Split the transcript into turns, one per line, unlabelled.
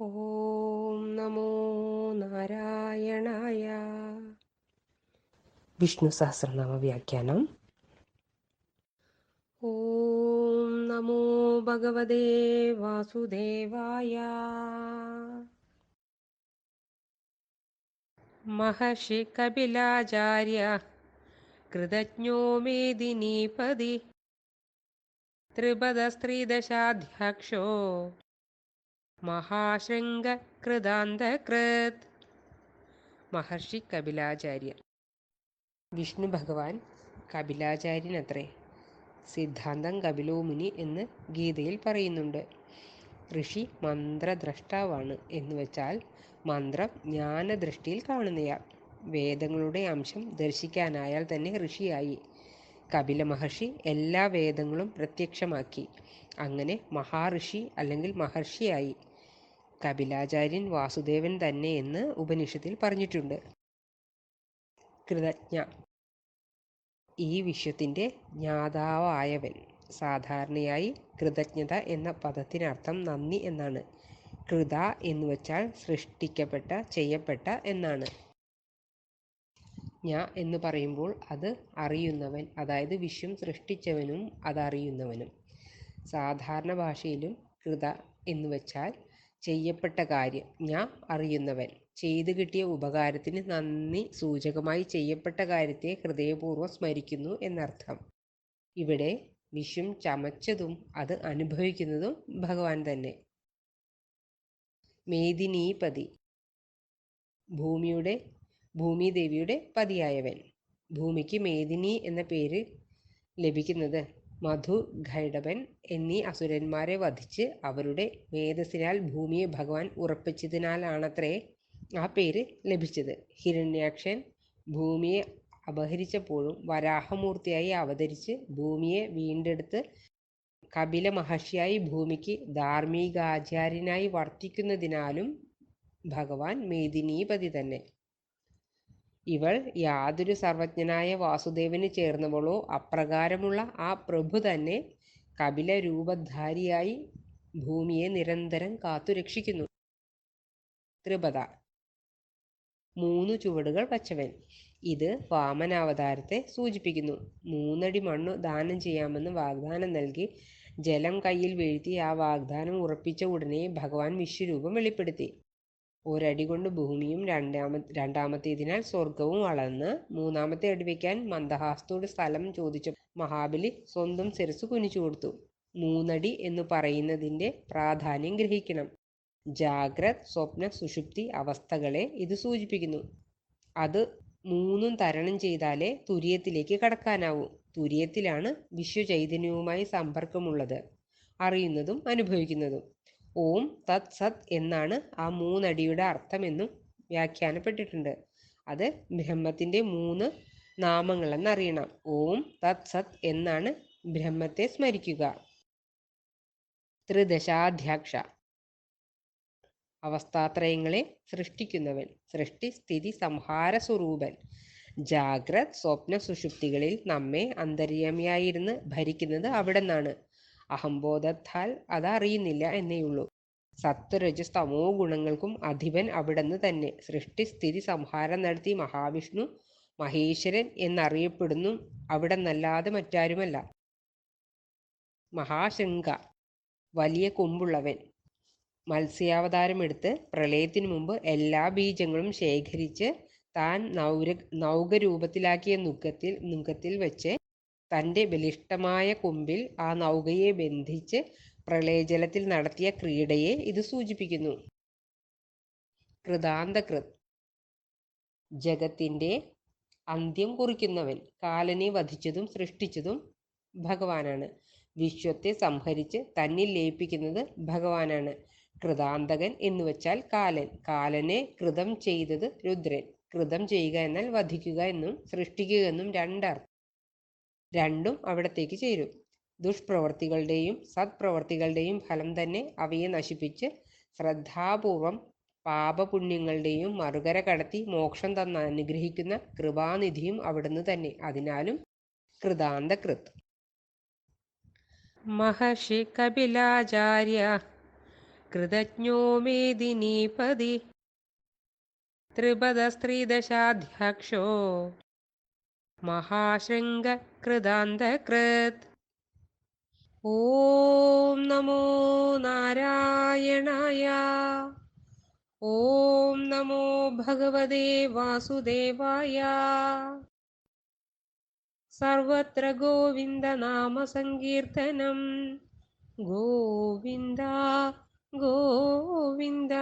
ഓം നമോ നാരായണായ. വിഷ്ണു സഹസ്രനാമ വ്യാഖ്യാനം. ഓം നമോ ഭഗവതേ വാസുദേവായ. മഹർഷി കപിലാചാര്യ കൃതജ്ഞോ മേദിനീപതി ത്രിപദസ്ത്രീദശാധ്യക്ഷോ മഹാശൃംഗകൃതാന്തകൃത് മഹർഷി കപിലാചാര്യൻ. വിഷ്ണു ഭഗവാൻ കപിലാചാര്യനത്രേ സിദ്ധാന്തം കപിലോമുനി എന്ന് ഗീതയിൽ പറയുന്നുണ്ട്. ഋഷി മന്ത്രദ്രഷ്ടാവാണ് എന്ന് വെച്ചാൽ മന്ത്രം ജ്ഞാനദൃഷ്ടിയിൽ കാണുന്നയാൾ വേദങ്ങളുടെ അംശം ദർശിക്കാനായാൽ തന്നെ ഋഷിയായി. കപില മഹർഷി എല്ലാ വേദങ്ങളും പ്രത്യക്ഷമാക്കി. അങ്ങനെ മഹാഋഷി അല്ലെങ്കിൽ മഹർഷിയായി. കപിലാചാര്യൻ വാസുദേവൻ തന്നെ എന്ന് ഉപനിഷത്തിൽ പറഞ്ഞിട്ടുണ്ട്. കൃതജ്ഞ. ഈ വിശ്വത്തിന്റെ ജ്ഞാതാവായവൻ. സാധാരണയായി കൃതജ്ഞത എന്ന പദത്തിനർത്ഥം നന്ദി എന്നാണ്. കൃത എന്ന് വെച്ചാൽ സൃഷ്ടിക്കപ്പെട്ട ചെയ്യപ്പെട്ട എന്നാണ്. ഞ എന്ന് പറയുമ്പോൾ അത് അറിയുന്നവൻ അതായത് വിശ്വം സൃഷ്ടിച്ചവനും അതറിയുന്നവനും. സാധാരണ ഭാഷയിലും കൃത എന്ന് വെച്ചാൽ ചെയ്യപ്പെട്ട കാര്യം ഞാൻ അറിയുന്നവൻ. ചെയ്തു കിട്ടിയ ഉപകാരത്തിന് നന്ദി. സൂചകമായി ചെയ്യപ്പെട്ട കാര്യത്തെ ഹൃദയപൂർവം സ്മരിക്കുന്നു എന്നർത്ഥം. ഇവിടെ വിഷും ചമച്ചതും അത് അനുഭവിക്കുന്നതും ഭഗവാൻ തന്നെ. മേദിനീപതി. ഭൂമിയുടെ ഭൂമിദേവിയുടെ പതിയായവൻ. ഭൂമിക്ക് മേദിനി എന്ന പേര് ലഭിക്കുന്നത് മധു ഘൈഡവൻ എന്നീ അസുരന്മാരെ വധിച്ച് അവരുടെ മേധസ്സിനാൽ ഭൂമിയെ ഭഗവാൻ ഉറപ്പിച്ചതിനാലാണത്രേ ആ പേര് ലഭിച്ചത്. ഹിരണ്യാക്ഷൻ ഭൂമിയെ അപഹരിച്ചപ്പോഴും വരാഹമൂർത്തിയായി അവതരിച്ച് ഭൂമിയെ വീണ്ടെടുത്ത് കപില മഹർഷിയായി ഭൂമിക്ക് ധാർമ്മികാചാര്യനായി വർത്തിക്കുന്നതിനാലും ഭഗവാൻ മേദിനീപതി തന്നെ. ഇവൾ യാതൊരു സർവജ്ഞനായ വാസുദേവന് ചേർന്നവളോ അപ്രകാരമുള്ള ആ പ്രഭു തന്നെ കപില രൂപധാരിയായി ഭൂമിയെ നിരന്തരം കാത്തുരക്ഷിക്കുന്നു. ത്രിപദ മൂന്ന് ചുവടുകൾ വച്ചവൻ ഇത് വാമനാവതാരത്തെ സൂചിപ്പിക്കുന്നു. മൂന്നടി മണ്ണു ദാനം ചെയ്യാമെന്ന് വാഗ്ദാനം നൽകി ജലം കയ്യിൽ വീഴ്ത്തി ആ വാഗ്ദാനം ഉറപ്പിച്ച ഉടനെ ഭഗവാൻ വിശ്വരൂപം വെളിപ്പെടുത്തി. ഒരടി കൊണ്ട് ഭൂമിയും രണ്ടാമ രണ്ടാമത്തേതിനാൽ സ്വർഗവും വളർന്ന് മൂന്നാമത്തെ അടി വയ്ക്കാൻ മന്ദഹാസത്തോട് സ്ഥലം ചോദിച്ച മഹാബലി സ്വന്തം ശിരസ് കുനിച്ചു കൊടുത്തു. മൂന്നടി എന്ന് പറയുന്നതിന്റെ പ്രാധാന്യം ഗ്രഹിക്കണം. ജാഗ്രത് സ്വപ്ന സുഷുപ്തി അവസ്ഥകളെ ഇത് സൂചിപ്പിക്കുന്നു. അത് മൂന്നും തരണം ചെയ്താലേ തുര്യത്തിലേക്ക് കടക്കാനാവൂ. തുര്യത്തിലാണ് വിശ്വചൈതന്യവുമായി സമ്പർക്കമുള്ളത്. അറിയുന്നതും അനുഭവിക്കുന്നതും. ഓം തത് സത് എന്നാണ് ആ മൂന്നടിയുടെ അർത്ഥമെന്നും വ്യാഖ്യാനപ്പെട്ടിട്ടുണ്ട്. അത് ബ്രഹ്മത്തിന്റെ മൂന്ന് നാമങ്ങളെന്നറിയണം. ഓം തത് സത് എന്നാണ് ബ്രഹ്മത്തെ സ്മരിക്കുക. ത്രിദശാധ്യാക്ഷ. അവസ്ഥാത്രയങ്ങളെ സൃഷ്ടിക്കുന്നവൻ. സൃഷ്ടി സ്ഥിതി സംഹാര സ്വരൂപൻ. ജാഗ്രത് സ്വപ്ന സുഷുപ്തികളിൽ നമ്മെ അന്തര്യാമിയായിരുന്ന് ഭരിക്കുന്നത് അവിടെ നിന്നാണ് അഹംബോധത്താൽ അതറിയുന്നില്ല എന്നേയുള്ളൂ. സത്വരജസ് തമോ ഗുണങ്ങൾക്കും അധിപൻ അവിടുന്ന് തന്നെ. സൃഷ്ടി സ്ഥിതി സംഹാരം നടത്തി മഹാവിഷ്ണു മഹേശ്വരൻ എന്നറിയപ്പെടുന്നു. അവിടെ നല്ലാതെ മറ്റാരുമല്ല. മഹാശൃംഗ വലിയ കൊമ്പുള്ളവൻ. മത്സ്യാവതാരമെടുത്ത് പ്രളയത്തിനു മുമ്പ് എല്ലാ ബീജങ്ങളും ശേഖരിച്ച് താൻ നൗര നൗകരൂപത്തിലാക്കിയ നുഖത്തിൽ നുഖത്തിൽ വെച്ച് തന്റെ ബലിഷ്ടമായ കൊമ്പിൽ ആ നൗകയെ ബന്ധിച്ച് പ്രളയജലത്തിൽ നടത്തിയ ക്രീഡയെ ഇത് സൂചിപ്പിക്കുന്നു. കൃതാന്തകൃത്. ജഗത്തിന്റെ അന്ത്യം കുറിക്കുന്നവൻ കാലനെ വധിച്ചതും സൃഷ്ടിച്ചതും ഭഗവാനാണ്. വിശ്വത്തെ സംഹരിച്ച് തന്നിൽ ലയിപ്പിക്കുന്നത് ഭഗവാനാണ്. കൃതാന്തകൻ എന്ന് വെച്ചാൽ കാലൻ. കാലനെ കൃതം ചെയ്തത് രുദ്രൻ. കൃതം ചെയ്യുക എന്നാൽ വധിക്കുക എന്നും സൃഷ്ടിക്കുക എന്നും രണ്ടർത്ഥം. രണ്ടും അവിടത്തേക്ക് ചേരും. ദുഷ്പ്രവർത്തികളുടെയും സത്പ്രവർത്തികളുടെയും ഫലം തന്നെ അവയെ നശിപ്പിച്ച് ശ്രദ്ധാപൂർവം പാപപുണ്യങ്ങളുടെയും മറുകര കടത്തി മോക്ഷം തന്ന അനുഗ്രഹിക്കുന്ന കൃപാനിധിയും അവിടുന്ന് തന്നെ. അതിനാലും കൃതാന്തകൃത്. മഹർഷി കപിലാചാര്യ കൃതജ്ഞോ മേദിനീപതി ത്രിപദ സ്ത്രീദശാധ്യക്ഷോ महाशृङ्गकृदान्तकृत् ॐ नमो नारायणाय ॐ नमो भगवते वासुदेवाय सर्वत्र गोविन्दनामसङ्कीर्तनं गोविन्द गोविन्द